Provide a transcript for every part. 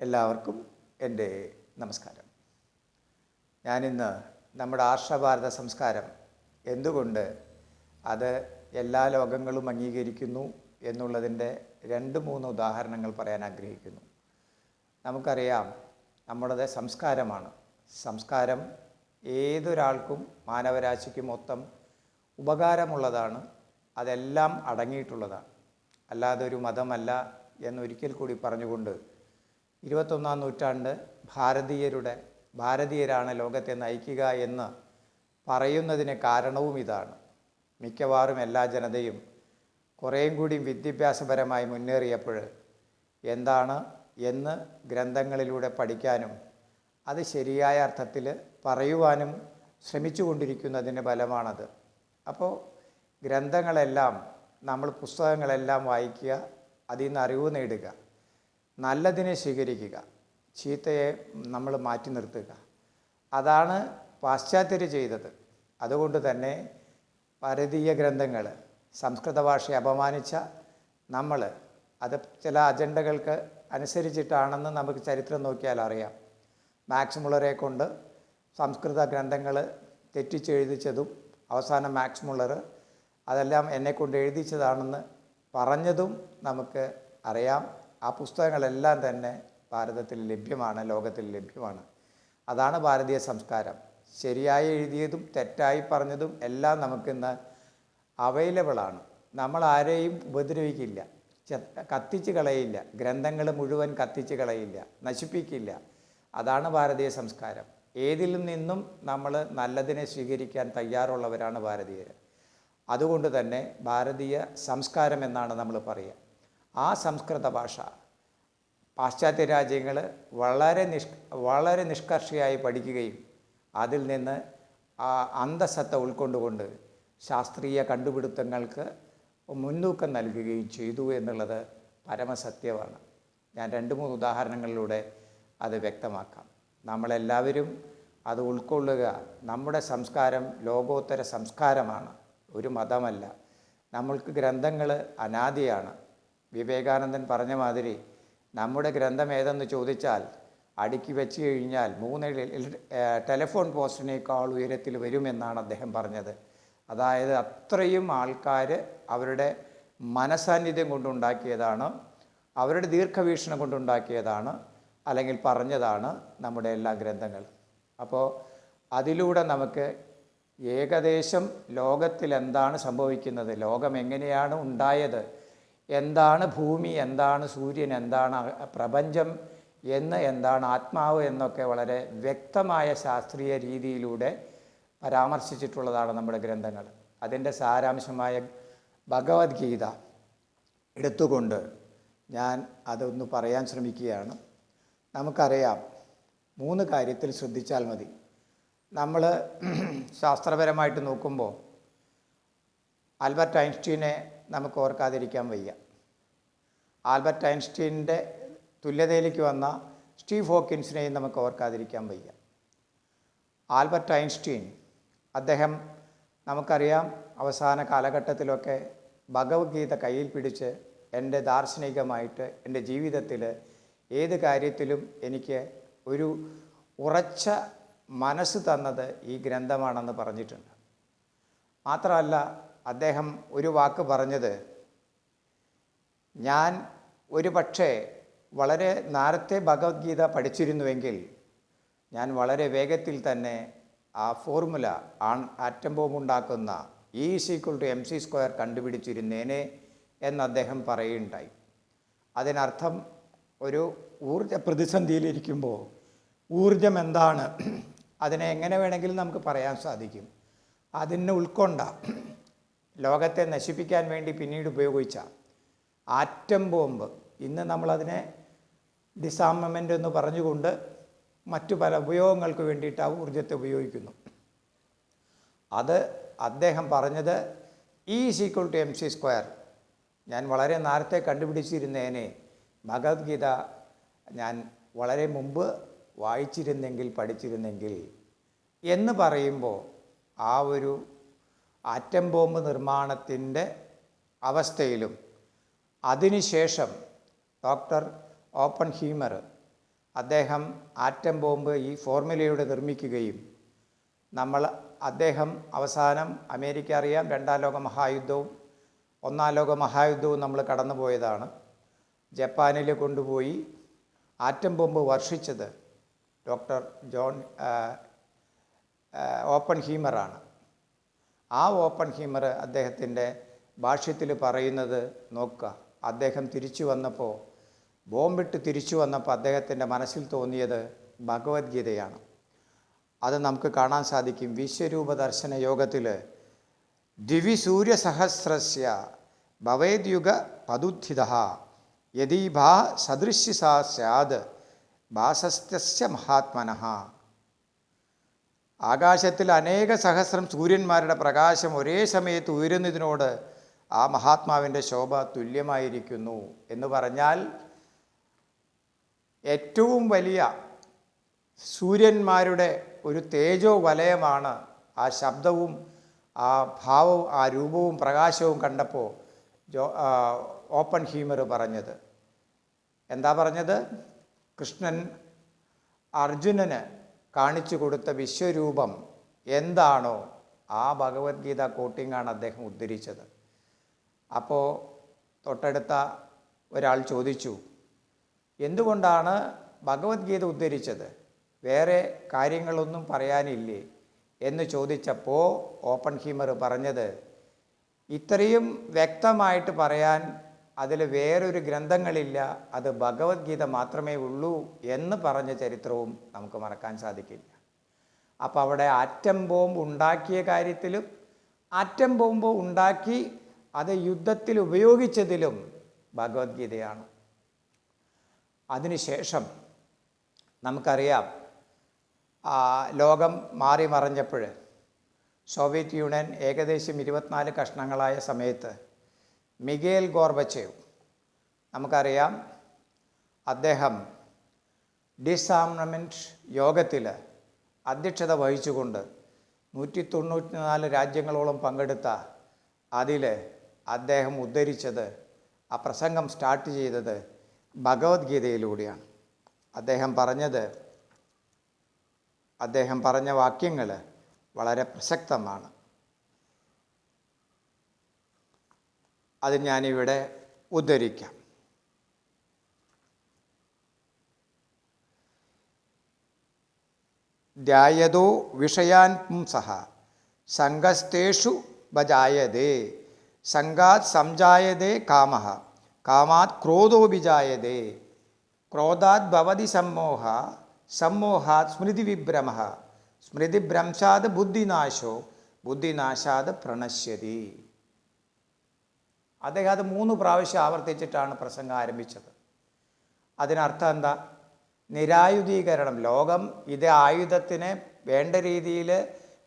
എല്ലാവർക്കും എന്റെ നമസ്കാരം. ഞാനിന്ന് നമ്മുടെ ആർഷഭാരത സംസ്കാരം എന്തുകൊണ്ട് അത് എല്ലാ ലോകങ്ങളും അംഗീകരിക്കുന്നു എന്നുള്ളതിന്റെ രണ്ട് മൂന്ന് ഉദാഹരണങ്ങൾ പറയാൻ ആഗ്രഹിക്കുന്നു. നമുക്കറിയാം നമ്മുടേത് സംസ്കാരമാണ്. സംസ്കാരം ഏതൊരാൾക്കും മാനവരാശിക്ക് മൊത്തം ഉപകാരമുള്ളതാണ്. അതെല്ലാം അടങ്ങിയിട്ടുള്ളതാണ്. അല്ലാതെ ഒരു മതമല്ല എന്നൊരിക്കൽ കൂടി പറഞ്ഞുകൊണ്ട് ഇരുപത്തൊന്നാം നൂറ്റാണ്ട് ഭാരതീയരുടെ ഭാരതീയരാണ് ലോകത്തെ നയിക്കുക എന്ന് പറയുന്നതിന് കാരണവും ഇതാണ്. മിക്കവാറും എല്ലാ ജനതയും കുറേയും കൂടി വിദ്യാഭ്യാസപരമായി മുന്നേറിയപ്പോൾ എന്താണ് എന്ന് ഗ്രന്ഥങ്ങളിലൂടെ പഠിക്കാനും അത് ശരിയായ അർത്ഥത്തിൽ പറയുവാനും ശ്രമിച്ചു ശ്രമിച്ചുകൊണ്ടിരിക്കുന്നതിന്റെ ഫലമാണത്. അപ്പോൾ ഗ്രന്ഥങ്ങളെല്ലാം നമ്മൾ പുസ്തകങ്ങളെല്ലാം വായിക്കുക അതിൽ നിന്ന് അറിവ് നേടുക. നല്ലതിനെ സ്വീകരിക്കുക. ചീത്തയെ നമ്മൾ മാറ്റി നിർത്തുക. അതാണ് പാശ്ചാത്യർ ചെയ്തത്. അതുകൊണ്ട് തന്നെ ഭാരതീയ ഗ്രന്ഥങ്ങൾ സംസ്കൃത ഭാഷയെ അപമാനിച്ച നമ്മൾ അത് ചില അജണ്ടകൾക്ക് അനുസരിച്ചിട്ടാണെന്ന് നമുക്ക് ചരിത്രം നോക്കിയാൽ അറിയാം. മാക്സ് മുള്ളറെ കൊണ്ട് സംസ്കൃത ഗ്രന്ഥങ്ങൾ തെറ്റിച്ചെഴുതിച്ചതും അവസാനം മാക്സ് മുള്ളർ അതെല്ലാം എന്നെക്കൊണ്ട് എഴുതിച്ചതാണെന്ന് പറഞ്ഞതും നമുക്ക് അറിയാം. ആ പുസ്തകങ്ങളെല്ലാം തന്നെ ഭാരതത്തിൽ ലഭ്യമാണ് ലോകത്തിൽ ലഭ്യമാണ്. അതാണ് ഭാരതീയ സംസ്കാരം. ശരിയായി എഴുതിയതും തെറ്റായി പറഞ്ഞതും എല്ലാം നമുക്കിന്ന് അവൈലബിളാണ് നമ്മൾ ആരെയും ഉപദ്രവിക്കില്ല. കത്തിച്ച് കളയില്ല. ഗ്രന്ഥങ്ങൾ മുഴുവൻ കത്തിച്ച് കളയില്ല. നശിപ്പിക്കില്ല. അതാണ് ഭാരതീയ സംസ്കാരം. ഏതിൽ നിന്നും നമ്മൾ നല്ലതിനെ സ്വീകരിക്കാൻ തയ്യാറുള്ളവരാണ് ഭാരതീയർ. അതുകൊണ്ട് തന്നെ ഭാരതീയ സംസ്കാരം എന്നാണ് നമ്മൾ പറയുക. ആ സംസ്കൃത ഭാഷ. പാശ്ചാത്യ രാജ്യങ്ങൾ വളരെ നിഷ് വളരെ നിഷ്കർഷയായി പഠിക്കുകയും അതിൽ നിന്ന് ആ അന്തസത്ത ഉൾക്കൊണ്ടുകൊണ്ട് ശാസ്ത്രീയ കണ്ടുപിടുത്തങ്ങൾക്ക് മുൻതൂക്കം നൽകുകയും ചെയ്തു എന്നുള്ളത് പരമസത്യമാണ്. ഞാൻ രണ്ട് മൂന്ന് ഉദാഹരണങ്ങളിലൂടെ അത് വ്യക്തമാക്കാം. നമ്മളെല്ലാവരും അത് ഉൾക്കൊള്ളുക നമ്മുടെ സംസ്കാരം ലോകോത്തര സംസ്കാരമാണ്. ഒരു മതമല്ല. നമ്മൾക്ക് ഗ്രന്ഥങ്ങൾ അനാദിയാണ്. വിവേകാനന്ദൻ പറഞ്ഞ മാതിരി നമ്മുടെ ഗ്രന്ഥം ഏതെന്ന് ചോദിച്ചാൽ അടുക്കി വെച്ച് കഴിഞ്ഞാൽ മൂന്ന് ടെലിഫോൺ പോസ്റ്റിനേക്കാൾ ഉയരത്തിൽ വരുമെന്നാണ് അദ്ദേഹം പറഞ്ഞത്. അതായത് അത്രയും ആൾക്കാർ അവരുടെ മനസാന്നിധ്യം കൊണ്ടുണ്ടാക്കിയതാണ് അവരുടെ ദീർഘവീക്ഷണം കൊണ്ടുണ്ടാക്കിയതാണ് അല്ലെങ്കിൽ പറഞ്ഞതാണ് നമ്മുടെ എല്ലാ ഗ്രന്ഥങ്ങൾ. അപ്പോൾ അതിലൂടെ നമുക്ക് ഏകദേശം ലോകത്തിൽ എന്താണ് സംഭവിക്കുന്നത്? ലോകം എങ്ങനെയാണ് ഉണ്ടായത്? എന്താണ് ഭൂമി എന്താണ് സൂര്യൻ എന്താണ് പ്രപഞ്ചം എന്ന് എന്താണ് ആത്മാവ് എന്നൊക്കെ വളരെ വ്യക്തമായ ശാസ്ത്രീയ രീതിയിലൂടെ പരാമർശിച്ചിട്ടുള്ളതാണ് നമ്മുടെ ഗ്രന്ഥങ്ങൾ. അതിന്റെ സാരാംശമായ ഭഗവത്ഗീത എടുത്തുകൊണ്ട് ഞാൻ അതൊന്ന് പറയാൻ ശ്രമിക്കുകയാണ്. നമുക്കറിയാം മൂന്ന് കാര്യത്തിൽ ശ്രദ്ധിച്ചാൽ മതി. നമ്മൾ ശാസ്ത്രപരമായിട്ട് നോക്കുമ്പോൾ ആൽബർട്ട് ഐൻസ്റ്റീനെ നമുക്ക് ഓർക്കാതിരിക്കാൻ വയ്യ. ആൽബർട്ട് ഐൻസ്റ്റീന്റെ തുല്യതയിലേക്ക് വന്ന സ്റ്റീവ് ഹോക്കിൻസിനെയും നമുക്ക് ഓർക്കാതിരിക്കാൻ വയ്യ. ആൽബർട്ട് ഐൻസ്റ്റീൻ അദ്ദേഹം നമുക്കറിയാം അവസാന കാലഘട്ടത്തിലൊക്കെ ഭഗവത്ഗീത കയ്യിൽ പിടിച്ച് എന്റെ ദാർശനികമായിട്ട് എന്റെ ജീവിതത്തിൽ ഏത് കാര്യത്തിലും എനിക്ക് ഒരു ഉറച്ച മനസ്സ് തന്നത് ഈ ഗ്രന്ഥമാണെന്ന് പറഞ്ഞിട്ടുണ്ട്. മാത്രമല്ല അദ്ദേഹം ഒരു വാക്ക് പറഞ്ഞത് ഞാൻ ഒരു പക്ഷേ വളരെ നേരത്തെ ഭഗവത്ഗീത പഠിച്ചിരുന്നുവെങ്കിൽ ഞാൻ വളരെ വേഗത്തിൽ തന്നെ ആ ഫോർമുല ആൺ ആറ്റം ബോംബ് ഉണ്ടാക്കുന്ന E equal to M C square കണ്ടുപിടിച്ചിരുന്നേനെ എന്ന് അദ്ദേഹം പറയുകയുണ്ടായി. അതിനർത്ഥം ഒരു ഊർജ പ്രതിസന്ധിയിലിരിക്കുമ്പോൾ ഊർജം എന്താണ്? അതിനെ എങ്ങനെ വേണമെങ്കിലും നമുക്ക് പറയാൻ സാധിക്കും. അതിനെ ഉൾക്കൊണ്ട ലോകത്തെ നശിപ്പിക്കാൻ വേണ്ടി പിന്നീട് ഉപയോഗിച്ച ആറ്റം ബോംബ്. ഇന്ന് നമ്മളതിനെ ഡിസാമമെന്റ് എന്ന് പറഞ്ഞുകൊണ്ട് മറ്റു പല ഉപയോഗങ്ങൾക്ക് വേണ്ടിയിട്ട് ആ ഊർജത്തെ ഉപയോഗിക്കുന്നു. അത് അദ്ദേഹം പറഞ്ഞത് E equal to M C square ഞാൻ വളരെ നേരത്തെ കണ്ടുപിടിച്ചിരുന്നേനെ. ഭഗവത്ഗീത ഞാൻ വളരെ മുമ്പ് വായിച്ചിരുന്നെങ്കിൽ പഠിച്ചിരുന്നെങ്കിൽ എന്ന് പറയുമ്പോൾ ആ ഒരു ആറ്റം ബോംബ് നിർമ്മാണത്തിന്റെ അവസ്ഥയിലും അതിനുശേഷം ഡോക്ടർ ഓപ്പൺ ഹീമർ അദ്ദേഹം ആറ്റം ബോംബ് ഈ ഫോർമുലയുടെ നിർമ്മിക്കുകയും നമ്മൾ അദ്ദേഹം അവസാനം അമേരിക്ക അറിയാം രണ്ടാം ലോക മഹായുദ്ധവും ഒന്നാം ലോക മഹായുദ്ധവും നമ്മൾ കടന്നുപോയതാണ്. ജപ്പാനിൽ കൊണ്ടുപോയി ആറ്റം ബോംബ് വർഷിച്ചത് ഡോക്ടർ ജോൺ ഓപ്പൺ ഹീമറാണ്. ആ ഓപ്പൺ ഹീമർ അദ്ദേഹത്തിന്റെ ഭാഷ്യത്തിൽ പറയുന്നത് നോക്കുക. അദ്ദേഹം തിരിച്ചു വന്നപ്പോൾ ബോംബിട്ട് തിരിച്ചു വന്നപ്പോൾ അദ്ദേഹത്തിന്റെ മനസ്സിൽ തോന്നിയത് ഭഗവത്ഗീതയാണ്. അത് നമുക്ക് കാണാൻ സാധിക്കും. വിശ്വരൂപ ദർശന യോഗത്തിൽ ദിവിസൂര്യസഹസ്രസ്യ ഭവേദ്യുഗ പതുദ്ധിത യദീഭാ സദൃശ്യസാ സ്യാത് ഭാസസ്ത്യ മഹാത്മനഃ ആകാശത്തിൽ അനേക സഹസ്രം സൂര്യന്മാരുടെ പ്രകാശം ഒരേ സമയത്ത് ഉയരുന്നതിനോട് ആ മഹാത്മാവിന്റെ ശോഭ തുല്യമായിരിക്കുന്നു എന്ന് പറഞ്ഞാൽ ഏറ്റവും വലിയ സൂര്യന്മാരുടെ ഒരു തേജോ വലയമാണ് ആ ശബ്ദവും ആ ഭാവവും ആ രൂപവും പ്രകാശവും കണ്ടപ്പോൾ ജോ ഓപ്പൺ ഹീമർ പറഞ്ഞത്. എന്താ പറഞ്ഞത്? കൃഷ്ണൻ അർജുനന് കാണിച്ചു കൊടുത്ത വിശ്വരൂപം എന്താണോ ആ ഭഗവത്ഗീത കോട്ടിങ്ങാണ് അദ്ദേഹം ഉദ്ധരിച്ചത്. അപ്പോൾ തൊട്ടടുത്ത ഒരാൾ ചോദിച്ചു എന്തുകൊണ്ടാണ് ഭഗവത്ഗീത ഉദ്ധരിച്ചത്? വേറെ കാര്യങ്ങളൊന്നും പറയാനില്ലേ? എന്ന് ചോദിച്ചപ്പോൾ ഓപ്പൺ ഹീമർ പറഞ്ഞത് ഇത്രയും വ്യക്തമായിട്ട് പറയാൻ അതിൽ വേറൊരു ഗ്രന്ഥങ്ങളില്ല. അത് ഭഗവത്ഗീത മാത്രമേ ഉള്ളൂ എന്ന് പറഞ്ഞ ചരിത്രവും നമുക്ക് മറക്കാൻ സാധിക്കില്ല. അപ്പോൾ അവിടെ ആറ്റം ബോംബ് ഉണ്ടാക്കിയ കാര്യത്തിലും ആറ്റം ബോംബ് ഉണ്ടാക്കി അത് യുദ്ധത്തിൽ ഉപയോഗിച്ചതിലും ഭഗവത്ഗീതയാണ്. അതിനുശേഷം നമുക്കറിയാം ലോകം മാറി മറഞ്ഞപ്പോൾ സോവിയറ്റ് യൂണിയൻ ഏകദേശം ഇരുപത്തിനാല് കഷ്ണങ്ങളായ സമയത്ത് മിഗേൽ ഗോർബച്ചേവ്. നമുക്കറിയാം അദ്ദേഹം ഡിസാർമമെന്റ് യോഗത്തിൽ അധ്യക്ഷത വഹിച്ചുകൊണ്ട് നൂറ്റി തൊണ്ണൂറ്റി നാല് രാജ്യങ്ങളോളം പങ്കെടുത്ത അതിൽ അദ്ദേഹം ഉദ്ധരിച്ചത് ആ പ്രസംഗം സ്റ്റാർട്ട് ചെയ്തത് ഭഗവത്ഗീതയിലൂടെയാണ്. അദ്ദേഹം പറഞ്ഞത് അദ്ദേഹം പറഞ്ഞ വാക്യങ്ങൾ വളരെ പ്രസക്തമാണ്. അത് ഞാനിവിടെ ഉദ്ധരിക്കാം. ധ്യായതോ വിഷയാൻ പുംസഹ സംഘസ്തേഷു ബജായതേ സംഘാത് സംജായതേ കാമ കാമാത് ക്രോധോ വിജായതേ ക്രോധാത് ഭവതി സമ്മോഹ സമ്മോഹാത് സ്മൃതി സ്മൃതിവിഭ്രമ സ്മൃതിഭ്രംശാത് ബുദ്ധിനാശോ ബുദ്ധിനാശാത് പ്രണശ്യതി. അദ്ദേഹം അത് മൂന്ന് പ്രാവശ്യം ആവർത്തിച്ചിട്ടാണ് പ്രസംഗം ആരംഭിച്ചത്. അതിനർത്ഥം എന്താ? നിരായുധീകരണം ലോകം ഇത് ആയുധത്തിനെ വേണ്ട രീതിയിൽ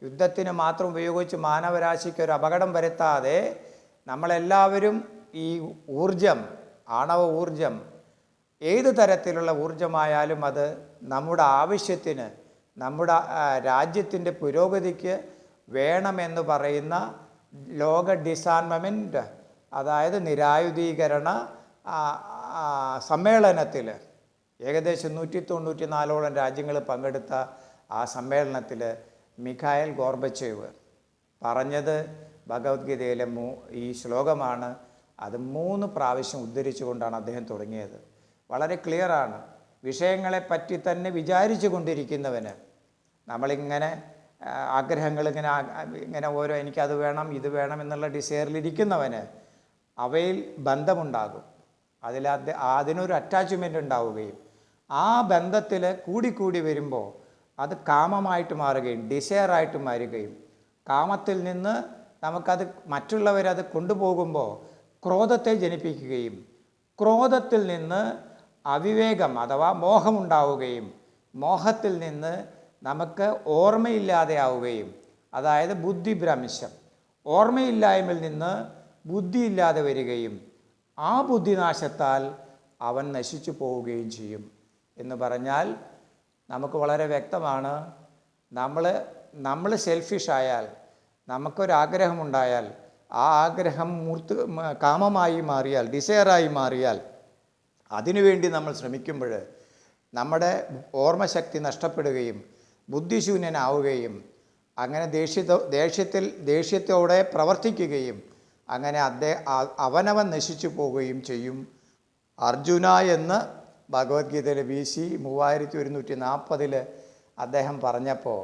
യുദ്ധത്തിന് മാത്രം ഉപയോഗിച്ച് മാനവരാശിക്ക് ഒരു അപകടം വരുത്താതെ നമ്മളെല്ലാവരും ഈ ഊർജം ആണവ ഊർജം ഏത് തരത്തിലുള്ള ഊർജമായാലും അത് നമ്മുടെ ആവശ്യത്തിന് നമ്മുടെ രാജ്യത്തിന്റെ പുരോഗതിക്ക് വേണമെന്ന് പറയുന്ന ലോക ഡിസാർമമെന്റ് അതായത് നിരായുധീകരണ സമ്മേളനത്തിൽ ഏകദേശം നൂറ്റി തൊണ്ണൂറ്റി നാലോളം രാജ്യങ്ങൾ പങ്കെടുത്ത ആ സമ്മേളനത്തിൽ മിഖായൽ ഗോർബച്ചേവ് പറഞ്ഞത് ഭഗവത്ഗീതയിലെ മൂ ഈ ശ്ലോകമാണ്. അത് മൂന്ന് പ്രാവശ്യം ഉദ്ധരിച്ചുകൊണ്ടാണ് അദ്ദേഹം തുടങ്ങിയത്. വളരെ ക്ലിയറാണ്. വിഷയങ്ങളെ പറ്റി തന്നെ വിചാരിച്ചു കൊണ്ടിരിക്കുന്നവന് നമ്മളിങ്ങനെ ആഗ്രഹങ്ങൾ ഇങ്ങനെ ഇങ്ങനെ ഓരോ എനിക്കത് വേണം ഇത് വേണം എന്നുള്ള ഡിസയറിലിരിക്കുന്നവന് അവയിൽ ബന്ധമുണ്ടാകും. അതിൽ അത് അതിനൊരു അറ്റാച്ച്മെന്റ് ഉണ്ടാവുകയും ആ ബന്ധത്തിൽ കൂടിക്കൂടി വരുമ്പോൾ അത് കാമമായിട്ട് മാറുകയും ഡിസയറായിട്ട് മാറുകയും കാമത്തിൽ നിന്ന് നമുക്കത് മറ്റുള്ളവരത് കൊണ്ടുപോകുമ്പോൾ ക്രോധത്തെ ജനിപ്പിക്കുകയും ക്രോധത്തിൽ നിന്ന് അവിവേകം അഥവാ മോഹമുണ്ടാവുകയും മോഹത്തിൽ നിന്ന് നമുക്ക് ഓർമ്മയില്ലാതെയാവുകയും അതായത് ബുദ്ധിഭ്രംശം. ഓർമ്മയില്ലായ്മയിൽ നിന്ന് ബുദ്ധിയില്ലാതെ വരികയും ആ ബുദ്ധിനാശത്താൽ അവൻ നശിച്ചു പോവുകയും ചെയ്യും. എന്ന് പറഞ്ഞാൽ നമുക്ക് വളരെ വ്യക്തമാണ്. നമ്മൾ നമ്മൾ സെൽഫിഷായാൽ നമുക്കൊരാഗ്രഹമുണ്ടായാൽ ആ ആഗ്രഹം മൂർത്ത് കാമമായി മാറിയാൽ ഡിസയറായി മാറിയാൽ അതിനുവേണ്ടി നമ്മൾ ശ്രമിക്കുമ്പോൾ നമ്മുടെ ഓർമ്മശക്തി നഷ്ടപ്പെടുകയും ബുദ്ധിശൂന്യനാവുകയും അങ്ങനെ ദേഷ്യത്തോ ദേഷ്യത്തിൽ ദേഷ്യത്തോടെ പ്രവർത്തിക്കുകയും അങ്ങനെ അദ്ദേഹം അവനവൻ നശിച്ചു പോവുകയും ചെയ്യും. അർജുന എന്ന് ഭഗവത്ഗീതയിൽ ബി സി മൂവായിരത്തി ഒരുന്നൂറ്റി നാൽപ്പതിൽ അദ്ദേഹം പറഞ്ഞപ്പോൾ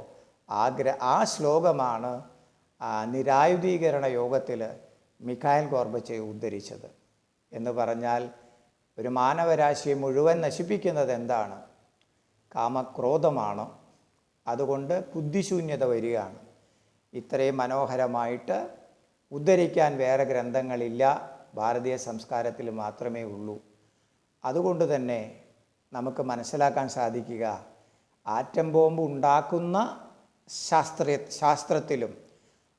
ആഗ്ര ആ ശ്ലോകമാണ് നിരായുധീകരണ യോഗത്തിൽ മിഖായൽ ഗോർബച്ചെ ഉദ്ധരിച്ചത് എന്ന് പറഞ്ഞാൽ ഒരു മാനവരാശിയെ മുഴുവൻ നശിപ്പിക്കുന്നത് എന്താണ്? കാമക്രോധമാണ്. അതുകൊണ്ട് ബുദ്ധിശൂന്യത വരികയാണ്. ഇത്രയും മനോഹരമായിട്ട് ഉദ്ധരിക്കാൻ വേറെ ഗ്രന്ഥങ്ങളില്ല. ഭാരതീയ സംസ്കാരത്തിൽ മാത്രമേ ഉള്ളൂ. അതുകൊണ്ട് തന്നെ നമുക്ക് മനസ്സിലാക്കാൻ സാധിക്കുക ആറ്റം ബോംബ് ഉണ്ടാക്കുന്ന ശാസ്ത്ര ശാസ്ത്രത്തിലും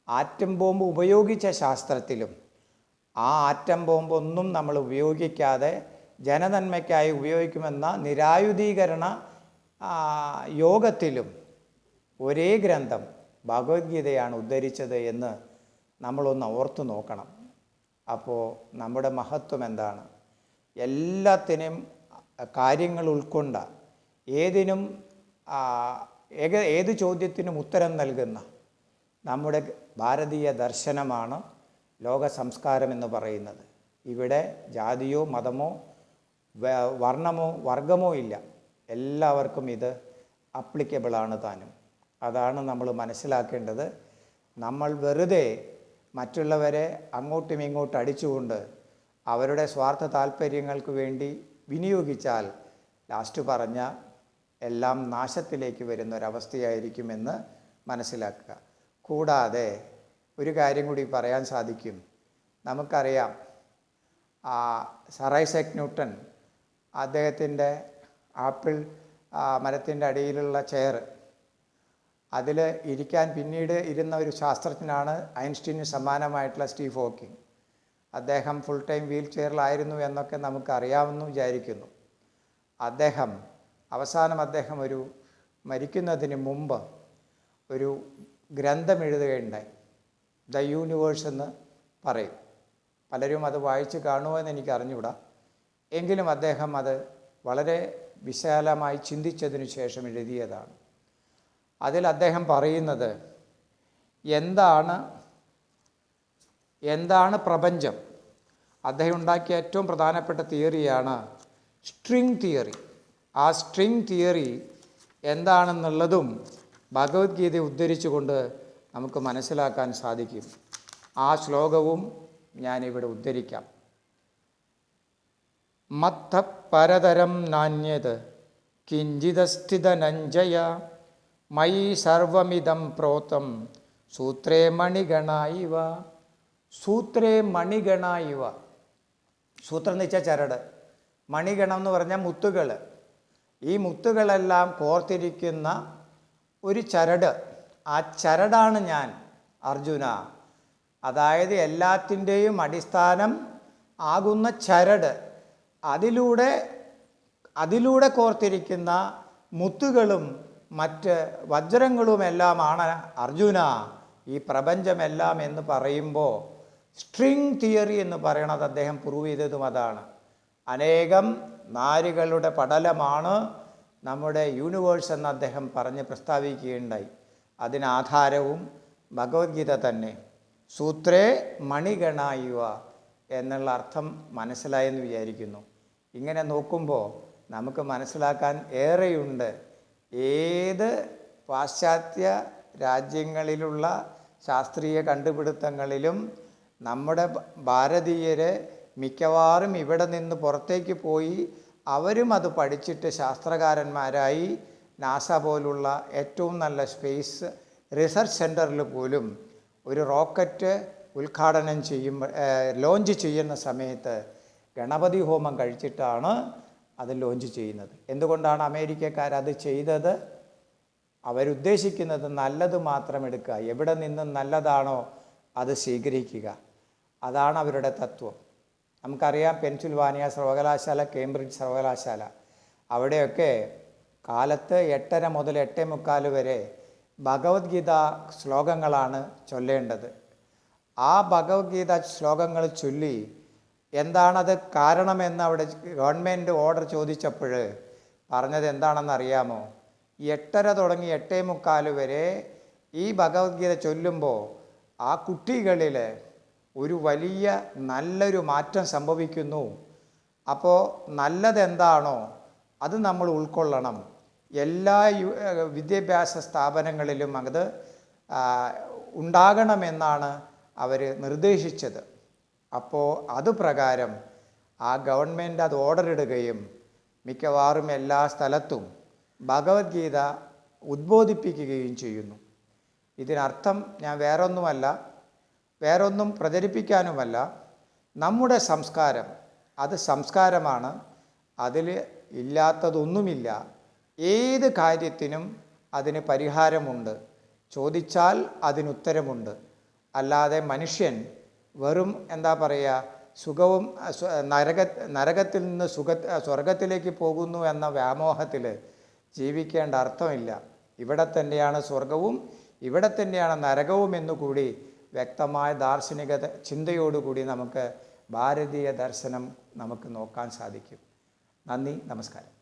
ആറ്റം ബോംബ് ഉപയോഗിച്ച ശാസ്ത്രത്തിലും ആ ആറ്റം ബോംബൊന്നും നമ്മൾ ഉപയോഗിക്കാതെ ജനനന്മയ്ക്കായി ഉപയോഗിക്കുമെന്ന നിരായുധീകരണ യോഗത്തിലും ഒരേ ഗ്രന്ഥം ഭഗവത്ഗീതയാണ് ഉദ്ധരിച്ചത് എന്ന് നമ്മളൊന്ന് ഓർത്തു നോക്കണം. അപ്പോൾ നമ്മുടെ മഹത്വം എന്താണ്? എല്ലാത്തിനും കാര്യങ്ങൾ ഉൾക്കൊണ്ട ഏതിനും ഏക ഏത് ചോദ്യത്തിനും ഉത്തരം നൽകുന്ന നമ്മുടെ ഭാരതീയ ദർശനമാണ് ലോക സംസ്കാരം എന്ന് പറയുന്നത്. ഇവിടെ ജാതിയോ മതമോ വർണമോ വർഗമോ ഇല്ല. എല്ലാവർക്കും ഇത് അപ്ലിക്കബിളാണ് താനും. അതാണ് നമ്മൾ മനസ്സിലാക്കേണ്ടത്. നമ്മൾ വെറുതെ മറ്റുള്ളവരെ അങ്ങോട്ടും ഇങ്ങോട്ടും അടിച്ചുകൊണ്ട് അവരുടെ സ്വാർത്ഥ താല്പര്യങ്ങൾക്ക് വേണ്ടി വിനിയോഗിച്ചാൽ ലാസ്റ്റ് പറഞ്ഞ എല്ലാം നാശത്തിലേക്ക് വരുന്ന ഒരവസ്ഥയായിരിക്കുമെന്ന് മനസ്സിലാക്കുക. കൂടാതെ ഒരു കാര്യം കൂടി പറയാൻ സാധിക്കും. നമുക്കറിയാം ആ, സറൈസക് ന്യൂട്ടൺ അദ്ദേഹത്തിന്റെ ആപ്പിൾ മരത്തിന്റെ അടിയിലുള്ള ചെയർ അതിൽ ഇരിക്കാൻ പിന്നീട് ഇരുന്ന ഒരു ശാസ്ത്രജ്ഞനാണ് ഐൻസ്റ്റീന് സമാനമായിട്ടുള്ള സ്റ്റീവ് ഹോക്കിംഗ് അദ്ദേഹം ഫുൾ ടൈം വീൽ ചെയറിലായിരുന്നു എന്നൊക്കെ നമുക്കറിയാമെന്ന് വിചാരിക്കുന്നു. അദ്ദേഹം അവസാനം അദ്ദേഹം ഒരു മരിക്കുന്നതിന് മുമ്പ് ഒരു ഗ്രന്ഥം എഴുതുകയുണ്ടായി. ദ യൂണിവേഴ്സ് എന്ന് പറയും. പലരും അത് വായിച്ച് കാണുമോ എന്ന് എനിക്ക് അറിഞ്ഞുകൂടാ. എങ്കിലും അദ്ദേഹം അത് വളരെ വിശാലമായി ചിന്തിച്ചതിനു ശേഷം എഴുതിയതാണ്. അതിൽ അദ്ദേഹം പറയുന്നത് എന്താണ് എന്താണ് പ്രപഞ്ചം? അദ്ദേഹം ഉണ്ടാക്കിയ ഏറ്റവും പ്രധാനപ്പെട്ട തിയറിയാണ് സ്ട്രിങ് തിയറി ആ സ്ട്രിങ് തിയറി എന്താണെന്നുള്ളതും ഭഗവത്ഗീത ഉദ്ധരിച്ചുകൊണ്ട് നമുക്ക് മനസ്സിലാക്കാൻ സാധിക്കും. ആ ശ്ലോകവും ഞാനിവിടെ ഉദ്ധരിക്കാം. മത്ത പരതരം നാണ്യത് കിഞ്ചിതസ്ഥിതനഞ്ജയ മയി സർവമിതം പ്രോത്തം സൂത്രേ മണിഗണായിവ സൂത്രേ മണിഗണായിവ സൂത്രം എന്ന് വെച്ചാൽ ചരട്. മണിഗണം എന്ന് പറഞ്ഞാൽ മുത്തുകൾ ഈ മുത്തുകളെല്ലാം കോർത്തിരിക്കുന്ന ഒരു ചരട്. ആ ചരടാണ് ഞാൻ അർജുന. അതായത് എല്ലാത്തിന്റെയും അടിസ്ഥാനം ആകുന്ന ചരട്. അതിലൂടെ അതിലൂടെ കോർത്തിരിക്കുന്ന മുത്തുകളും മറ്റ് വജ്രങ്ങളുമെല്ലാമാണ്. അർജുന ഈ പ്രപഞ്ചമെല്ലാം എന്ന് പറയുമ്പോൾ സ്ട്രിങ് തിയറി എന്ന് പറയണത് അദ്ദേഹം പ്രൂവ് ചെയ്തതും അതാണ്. അനേകം നാരുകളുടെ പടലമാണ് നമ്മുടെ യൂണിവേഴ്സ് എന്ന് അദ്ദേഹം പറഞ്ഞ് പ്രസ്താവിക്കുകയുണ്ടായി. അതിനാധാരവും ഭഗവത്ഗീത തന്നെ. സൂത്രേ മണിഗണായുവ എന്നുള്ള അർത്ഥം മനസ്സിലായെന്ന് വിചാരിക്കുന്നു. ഇങ്ങനെ നോക്കുമ്പോൾ നമുക്ക് മനസ്സിലാക്കാൻ ഏറെയുണ്ട് ഏത് പാശ്ചാത്യ രാജ്യങ്ങളിലുള്ള ശാസ്ത്രീയ കണ്ടുപിടുത്തങ്ങളിലും നമ്മുടെ ഭാരതീയരെ മിക്കവാറും ഇവിടെ നിന്ന് പുറത്തേക്ക് പോയി അവരും അത് പഠിച്ചിട്ട് ശാസ്ത്രകാരന്മാരായി നാസ പോലുള്ള ഏറ്റവും നല്ല സ്പേസ് റിസർച്ച് സെന്ററിൽ പോലും ഒരു റോക്കറ്റ് ഉദ്ഘാടനം ചെയ്യുമ്പോൾ ലോഞ്ച് ചെയ്യുന്ന സമയത്ത് ഗണപതി ഹോമം കഴിച്ചിട്ടാണ് അത് ലോഞ്ച് ചെയ്യുന്നത്. എന്തുകൊണ്ടാണ് അമേരിക്കക്കാർ അത് ചെയ്തത്? അവരുദ്ദേശിക്കുന്നത് നല്ലത് മാത്രം എടുക്കുക. എവിടെ നിന്നും നല്ലതാണോ അത് സ്വീകരിക്കുക. അതാണ് അവരുടെ തത്വം. നമുക്കറിയാം പെൻസിൽവാനിയ സർവകലാശാല കേംബ്രിഡ്ജ് സർവകലാശാല. അവിടെയൊക്കെ കാലത്ത് എട്ടര മുതൽ എട്ടേ മുക്കാൽ വരെ ഭഗവത്ഗീത ശ്ലോകങ്ങളാണ് ചൊല്ലേണ്ടത്. ആ ഭഗവത്ഗീത ശ്ലോകങ്ങൾ ചൊല്ലി എന്താണത് കാരണമെന്ന് അവിടെ ഗവൺമെന്റ് ഓർഡർ ചോദിച്ചപ്പോൾ പറഞ്ഞത് എന്താണെന്ന് അറിയാമോ എട്ടര തുടങ്ങി എട്ടേ മുക്കാൽ വരെ ഈ ഭഗവത്ഗീത ചൊല്ലുമ്പോൾ ആ കുട്ടികളിൽ ഒരു വലിയ നല്ലൊരു മാറ്റം സംഭവിക്കുന്നു. അപ്പോൾ നല്ലതെന്താണോ അത് നമ്മൾ ഉൾക്കൊള്ളണം. എല്ലാ വിദ്യാഭ്യാസ സ്ഥാപനങ്ങളിലും അത് ഉണ്ടാകണമെന്നാണ് അവർ നിർദ്ദേശിച്ചത്. അപ്പോൾ അതുപ്രകാരം ആ ഗവൺമെന്റ് അത് ഓർഡർ ഇടുകയും മിക്കവാറും എല്ലാ സ്ഥലത്തും ഭഗവത്ഗീത ഉദ്ബോധിപ്പിക്കുകയും ചെയ്യുന്നു. ഇതിനർത്ഥം ഞാൻ വേറൊന്നുമല്ല വേറൊന്നും പ്രചരിപ്പിക്കാനുമല്ല. നമ്മുടെ സംസ്കാരം അത് സംസ്കാരമാണ്. അതിൽ ഇല്ലാത്തതൊന്നുമില്ല. ഏത് കാര്യത്തിനും അതിന് പരിഹാരമുണ്ട്. ചോദിച്ചാൽ അതിനുത്തരമുണ്ട് അല്ലാതെ മനുഷ്യൻ വെറും എന്താ പറയുക സുഖവും നരക നരകത്തിൽ നിന്ന് സുഖ സ്വർഗത്തിലേക്ക് പോകുന്നു എന്ന വ്യാമോഹത്തിൽ ജീവിക്കേണ്ട അർത്ഥമില്ല. ഇവിടെ തന്നെയാണ് സ്വർഗവും ഇവിടെ തന്നെയാണ് നരകവും എന്നുകൂടി വ്യക്തമായ ദാർശനിക ചിന്തയോടുകൂടി നമുക്ക് ഭാരതീയ ദർശനം നമുക്ക് നോക്കാൻ സാധിക്കും. നന്ദി നമസ്കാരം.